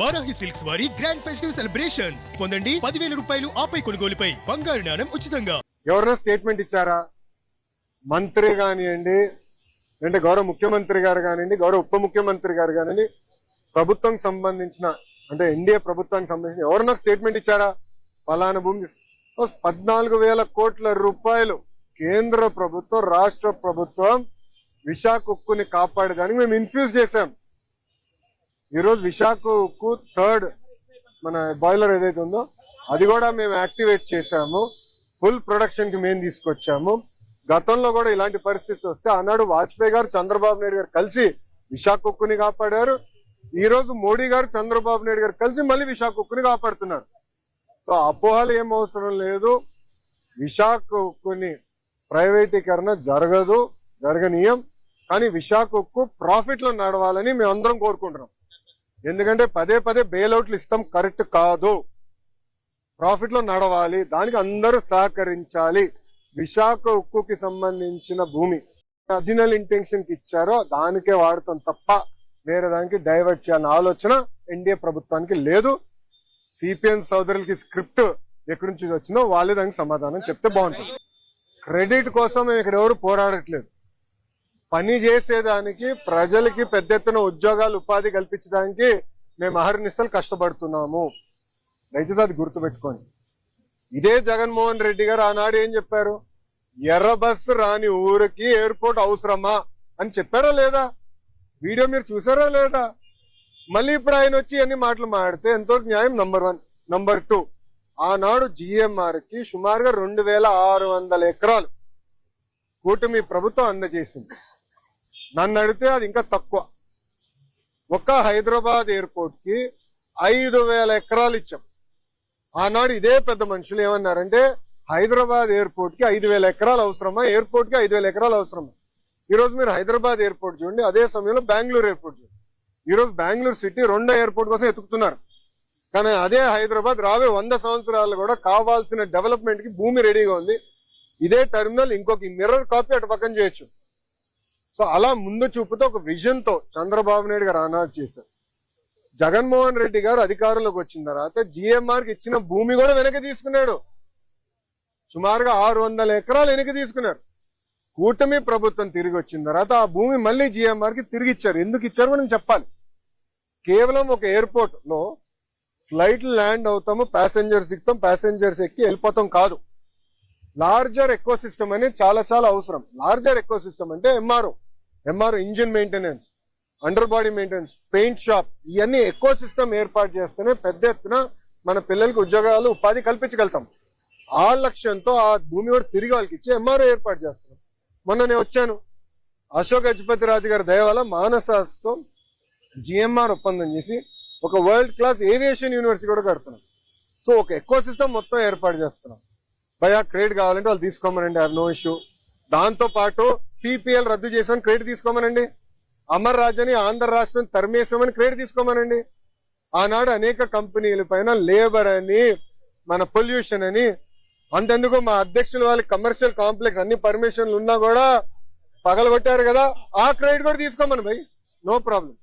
Varahi silks వారి grand festive celebrations పొందండి పదివేల రూపాయలు ఆపై కొనుగోలుపై బంగారు నాణం ఉచితంగా. ఎవరైనా స్టేట్మెంట్ ఇచ్చారా? మంత్రి కానివ్వండి అంటే గౌరవ ముఖ్యమంత్రి గారు కానివ్వండి గౌరవ ఉప ముఖ్యమంత్రి గారు కానివ్వండి ప్రభుత్వం సంబంధించిన అంటే ఎన్డీఏ ప్రభుత్వానికి సంబంధించిన ఎవరైనా స్టేట్మెంట్ ఇచ్చారా? పలానా భూమి పద్నాలుగు వేల కోట్ల రూపాయలు కేంద్ర ప్రభుత్వం రాష్ట్ర ప్రభుత్వం విశాఖ ఉక్కుని కాపాడడానికి మేము ఇన్ఫ్యూజ్ చేశాం. ఈరోజు విశాఖకు థర్డ్ మన బాయిలర్ ఏదైతే ఉందో అది కూడా మేము యాక్టివేట్ చేశాము. ఫుల్ ప్రొడక్షన్కి మేము తీసుకొచ్చాము. గతంలో కూడా ఇలాంటి పరిస్థితి వస్తే ఆనాడు వాజ్పేయి గారు చంద్రబాబు నాయుడు గారు కలిసి విశాఖ ఉక్కుని కాపాడారు. ఈ రోజు మోడీ గారు చంద్రబాబు నాయుడు గారు కలిసి మళ్ళీ విశాఖ కుక్కుని కాపాడుతున్నారు. సో అపోహలు ఏం అవసరం లేదు. విశాఖ ప్రైవేటీకరణ జరగదు జరగనీయం. కానీ విశాఖ ఉక్కు ప్రాఫిట్లో నడవాలని మేము అందరం కోరుకుంటున్నాం. ఎందుకంటే పదే పదే బెయిల్అవుట్లు ఇస్తాం కరెక్ట్ కాదు. ప్రాఫిట్లో నడవాలి దానికి అందరూ సహకరించాలి. విశాఖ ఉక్కుకి సంబంధించిన భూమి ఒరిజినల్ ఇంటెన్షన్కి ఇచ్చారో దానికే వాడతాం తప్ప వేరే దానికి డైవర్ట్ చేయాలన్న ఆలోచన ఎన్డీఏ ప్రభుత్వానికి లేదు. సిపిఎం సోదరులకి స్క్రిప్ట్ ఎక్కడి నుంచి వచ్చిందో వాళ్ళే దానికి సమాధానం చెప్తే బాగుంటుంది. క్రెడిట్ కోసం ఇక్కడ ఎవరు పోరాడట్లేదు. పని చేసేదానికి ప్రజలకి పెద్ద ఎత్తున ఉద్యోగాలు ఉపాధి కల్పించడానికి మేము అహర్నిస్తలు కష్టపడుతున్నాము. దయచేసి అది గుర్తుపెట్టుకోండి. ఇదే జగన్మోహన్ రెడ్డి గారు ఆనాడు ఏం చెప్పారు? ఎర్ర బస్సు రాని ఊరికి ఎయిర్పోర్ట్ అవసరమా? అని చెప్పారా లేదా? వీడియో మీరు చూసారా లేదా? మళ్ళీ ఇప్పుడు ఆయన వచ్చి అన్ని మాటలు మాడితే ఎంతో న్యాయం? నంబర్ వన్ నంబర్ టూ ఆనాడు జిఎంఆర్కి సుమారుగా రెండు వేల ఆరు వందల ఎకరాలు కూటమి ప్రభుత్వం అందజేసింది. నన్ను అడిగితే అది ఇంకా తక్కువ. ఒక్క హైదరాబాద్ ఎయిర్పోర్ట్కి ఐదు వేల ఎకరాలు ఇచ్చాం. ఆనాడు ఇదే పెద్ద మనుషులు ఏమన్నారంటే హైదరాబాద్ ఎయిర్పోర్ట్కి ఐదు వేల ఎకరాలు అవసరమా? ఎయిర్పోర్ట్కి ఐదు వేల ఎకరాలు అవసరమా? ఈ రోజు మీరు హైదరాబాద్ ఎయిర్పోర్ట్ చూడండి అదే సమయంలో బెంగళూరు ఎయిర్పోర్ట్ చూడండి. ఈ రోజు బెంగళూరు సిటీ రెండో ఎయిర్పోర్ట్ కోసం ఎత్తుకుతున్నారు కానీ అదే హైదరాబాద్ రావే వంద సంవత్సరాలు కూడా కావాల్సిన డెవలప్మెంట్కి భూమి రెడీగా ఉంది. ఇదే టెర్మినల్ ఇంకొక మిర్రర్ కాపీ అటు పక్కన చేయొచ్చు. సో అలా ముందు చూపుతో ఒక విజన్తో చంద్రబాబు నాయుడు గారు ఆనాడు చేశారు. జగన్మోహన్ రెడ్డి గారు అధికారంలోకి వచ్చిన తర్వాత జిఎంఆర్కి ఇచ్చిన భూమి కూడా వెనక్కి తీసుకున్నాడు. సుమారుగా ఆరు వందల ఎకరాలు వెనక్కి తీసుకున్నారు. కూటమి ప్రభుత్వం తిరిగి వచ్చిన తర్వాత ఆ భూమి మళ్ళీ జిఎంఆర్కి తిరిగి ఇచ్చారు. ఎందుకు ఇచ్చారు మనం చెప్పాలి. కేవలం ఒక ఎయిర్పోర్ట్లో ఫ్లైట్ ల్యాండ్ అవుతాము ప్యాసింజర్స్ దిగుతాం ప్యాసింజర్స్ ఎక్కి వెళ్ళిపోతాం కాదు. లార్జర్ ఎకో సిస్టమ్ అనేది చాలా చాలా అవసరం. లార్జర్ ఎక్కువ సిస్టమ్ అంటే MRO. MR engine maintenance under body maintenance paint shop ఇవన్నీ ఎక్కువ సిస్టమ్ ఏర్పాటు చేస్తేనే పెద్ద ఎత్తున మన పిల్లలకి ఉద్యోగాలు ఉపాధి కల్పించగలుగుతాం. ఆ లక్ష్యంతో ఆ భూమి కూడా తిరిగి వాళ్ళకి ఇచ్చి ఎంఆర్ఓ ఏర్పాటు చేస్తున్నాం. మొన్న నేను వచ్చాను. అశోక్ గజపతి రాజు గారి దయ వల్ల మానసాస్తో జిఎంఆర్ ఒప్పందం చేసి ఒక వరల్డ్ క్లాస్ ఏవియేషన్ యూనివర్సిటీ కూడా కడుతున్నాం. సో ఒక ఎక్కువ సిస్టమ్ మొత్తం ఏర్పాటు చేస్తున్నాం. భయా క్రెడిట్ కావాలంటే వాళ్ళు తీసుకోమనండి హ్యావ్ నో ఇష్యూ దాంతో పాటు పీపీఎల్ రద్దు చేసామని క్రెడిట్ తీసుకోమనండి. అమర్ రాజని ఆంధ్ర రాష్ట్రం తరిమేసామని క్రెడిట్ తీసుకోమనండి. ఆనాడు అనేక కంపెనీల పైన లేబర్ అని మన పొల్యూషన్ అని అంతెందుకు మా అధ్యక్షులు వాళ్ళకి కమర్షియల్ కాంప్లెక్స్ అన్ని పర్మిషన్లు ఉన్నా కూడా పగలగొట్టారు కదా. ఆ క్రెడిట్ కూడా తీసుకోమని భయ్. No problem.